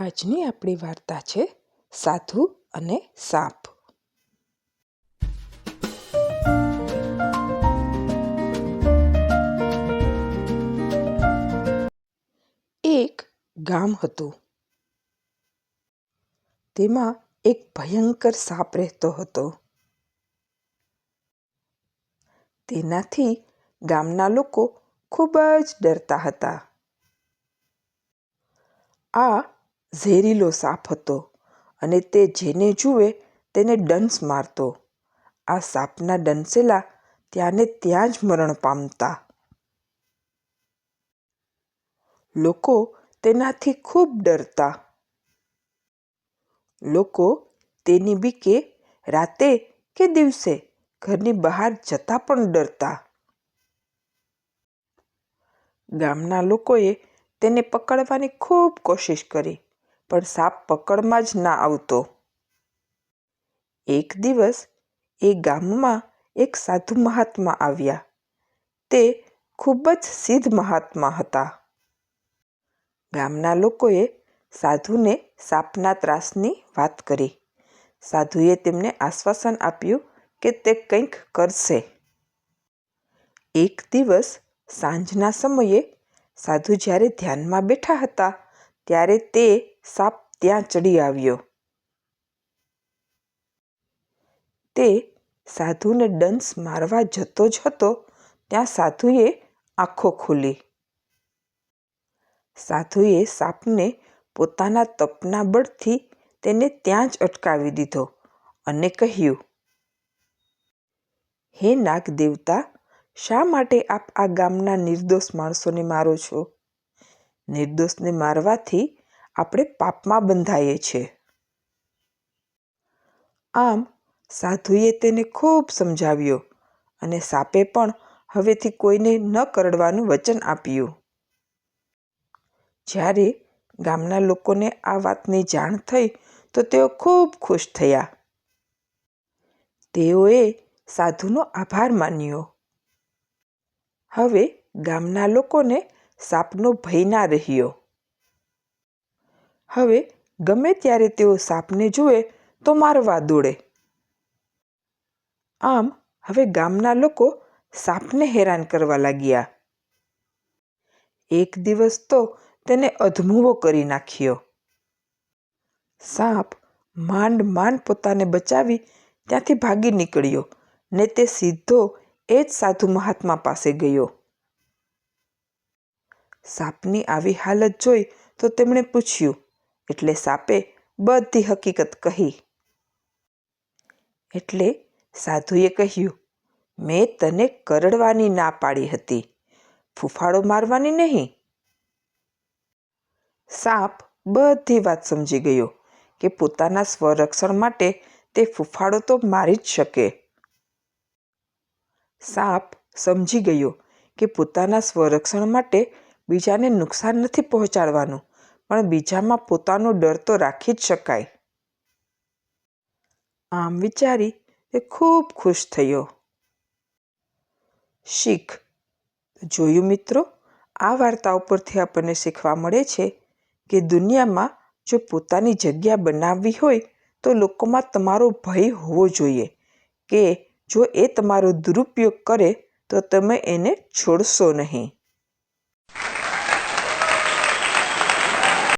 આજની આપણી વાર્તા છે, સાધુ અને સાપ. એક ગામ હતું. તેમાં એક ભયંકર સાપ રહેતો હતો. તેનાથી ગામના લોકો ખૂબ જ ડરતા હતા. આ ઝેરીલો સાપ હતો અને તે જેને જુએ તેને ડંસ મારતો. આ સાપના ડંસેલા ત્યાંને ત્યાં જ મરણ પામતા. લોકો તેનાથી ખૂબ ડરતા. લોકો તેની બીકે રાતે કે દિવસે ઘરની બહાર જતા પણ ડરતા. ગામના લોકોએ તેને પકડવાની ખૂબ કોશિશ કરી. પણ સાપ પકડમાં જ ના આવતો. એક દિવસ એ ગામમાં એક સાધુ મહાત્મા આવ્યા. તે ખૂબ જ સિદ્ધ મહાત્મા હતા. ગામના લોકોએ સાધુને સાપના ત્રાસની વાત કરી. સાધુએ તેમને આશ્વાસન આપ્યું કે તે કંઈક કરશે. એક દિવસ સાંજના સમયે સાધુ જ્યારે ધ્યાનમાં બેઠા હતા ત્યારે તે સાપ ત્યાં ચડી આવ્યો. તે સાધુને ડંસ મારવા જતો જ હતો, ત્યાં સાધુએ આંખો ખોલી. સાધુએ સાપને પોતાના તપના બળથી તેને ત્યાં જ અટકાવી દીધો અને કહ્યું, હે નાગદેવતા, શા માટે આપ આ ગામના નિર્દોષ માણસોને મારો છો? નિર્દોષને મારવાથી આપણે પાપમાં બંધાઈએ છીએ. આમ સાધુએ તેને ખૂબ સમજાવ્યો અને સાપે પણ હવેથી કોઈને ન કરડવાનું વચન આપ્યું. જ્યારે ગામના લોકોને આ વાતની જાણ થઈ તો તેઓ ખૂબ ખુશ થયા. તેઓએ સાધુનો આભાર માન્યો. હવે ગામના લોકોને સાપનો ભય ના રહ્યો. હવે ગમે ત્યારે તેઓ સાપને જુએ તો મારવા દોડે. આમ હવે ગામના લોકો સાપને હેરાન કરવા લાગ્યા. એક દિવસ તો તેને અધમુવો કરી નાખ્યો. સાપ માંડ માંડ પોતાને બચાવી ત્યાંથી ભાગી નીકળ્યો ને તે સીધો એ જ સાધુ મહાત્મા પાસે ગયો. સાપની આવી હાલત જોઈ તો તેમણે પૂછ્યું, એટલે સાપે બધી હકીકત કહી? એટલે સાધુએ કહ્યું, મેં તને કરડવાની ના પાડી હતી. ફૂફાડો મારવાની નહીં. સાપ બધી વાત સમજી ગયો કે પોતાના સ્વરક્ષણ માટે તે ફૂફાડો તો મારી જ શકે. સાપ સમજી ગયો કે પોતાના સ્વરક્ષણ માટે બીજાને નુકસાન નથી પહોંચાડવાનું, પણ બીજામાં પોતાનો ડર તો રાખી જ શકાય. આમ વિચારી તે ખૂબ ખુશ થયો. શીખ, જોયું મિત્રો, આ વાર્તા ઉપરથી આપણને શીખવા મળે છે કે દુનિયામાં જો પોતાની જગ્યા બનાવવી હોય તો લોકોમાં તમારો ભય હોવો જોઈએ કે જો એ તમારો દુરુપયોગ કરે તો તમે એને છોડશો નહીં.